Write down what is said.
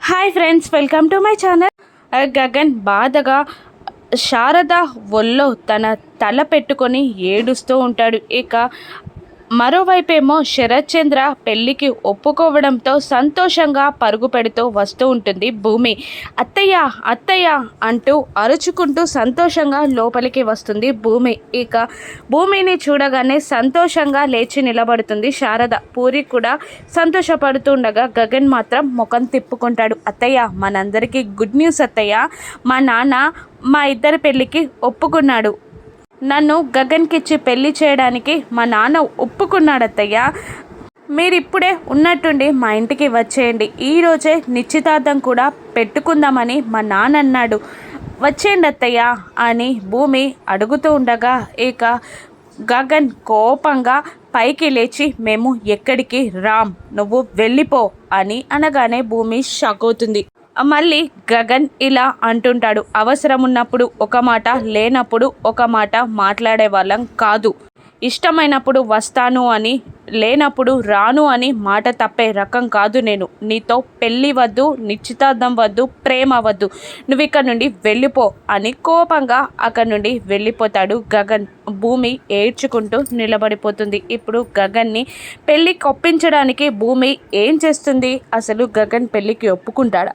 Hi friends welcome to my channel Gagan బాధగా శారద ఒళ్ళో తన తల పెట్టుకొని ఏడుస్తూ ఉంటాడు. ఇక మరోవైపేమో శరత్ చంద్ర పెళ్ళికి ఒప్పుకోవడంతో సంతోషంగా పరుగు పెడుతూ వస్తూ ఉంటుంది భూమి. అత్తయ్య అత్తయ్య అంటూ అరుచుకుంటూ సంతోషంగా లోపలికి వస్తుంది భూమి. ఇక భూమిని చూడగానే సంతోషంగా లేచి నిలబడుతుంది శారద. పూరి కూడా సంతోషపడుతుండగా గగన్ మాత్రం ముఖం తిప్పుకుంటాడు. అత్తయ్య మనందరికీ గుడ్ న్యూస్ అత్తయ్య. మా నాన్న మా ఇద్దరి పెళ్ళికి ఒప్పుకున్నాడు. నన్ను గగన్కిచ్చి పెళ్ళి చేయడానికి మా నాన్న ఒప్పుకున్నాడత్తయ్య. మీరు ఇప్పుడే ఉన్నట్టుండి మా ఇంటికి వచ్చేయండి. ఈరోజే నిశ్చితార్థం కూడా పెట్టుకుందామని మా నాన్న అన్నాడు. వచ్చేయండి అత్తయ్య అని భూమి అడుగుతూ ఉండగా ఇక గగన్ కోపంగా పైకి లేచి మేము ఎక్కడికి? రామ్ నువ్వు వెళ్ళిపో అని అనగానే భూమి షాక్ అవుతుంది. మళ్ళీ గగన్ ఇలా అంటుంటాడు. అవసరం ఉన్నప్పుడు ఒక మాట లేనప్పుడు ఒక మాట మాట్లాడే వాళ్ళం కాదు. ఇష్టమైనప్పుడు వస్తాను అని లేనప్పుడు రాను అని మాట తప్పే రకం కాదు నేను. నీతో పెళ్ళి వద్దు నిశ్చితార్థం వద్దు ప్రేమ వద్దు. నువ్వు ఇక్కడ నుండి వెళ్ళిపో అని కోపంగా అక్కడి నుండి వెళ్ళిపోతాడు గగన్. భూమి ఏడ్చుకుంటూ నిలబడిపోతుంది. ఇప్పుడు గగన్ని పెళ్ళికి ఒప్పించడానికి భూమి ఏం చేస్తుంది? అసలు గగన్ పెళ్ళికి ఒప్పుకుంటాడా?